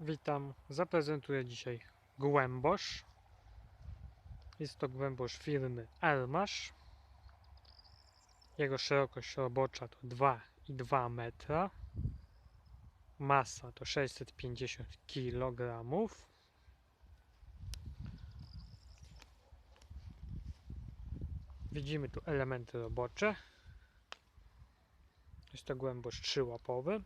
Witam. Zaprezentuję dzisiaj głębosz. Jest to głębosz firmy Elmasz. Jego szerokość robocza to 2,2 metra. Masa to 650 kg. Widzimy tu elementy robocze. Jest to głębosz trzyłapowy.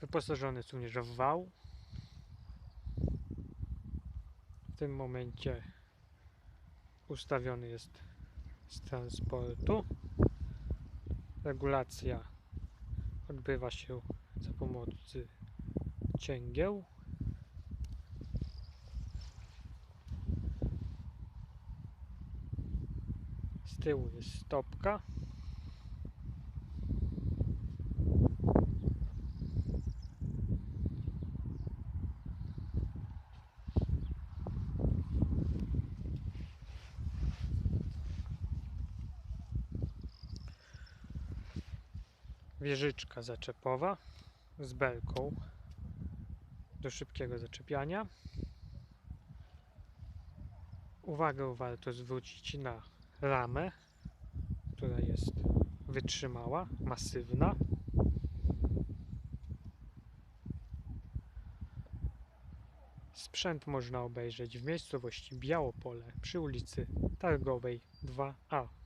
Wyposażony również w wał. W tym momencie ustawiony jest z transportu. Regulacja odbywa się za pomocą cięgieł. Z tyłu jest stopka. Wieżyczka zaczepowa z belką do szybkiego zaczepiania. Uwagę warto zwrócić na ramę, która jest wytrzymała, masywna. Sprzęt można obejrzeć w miejscowości Białopole przy ulicy Targowej 2A.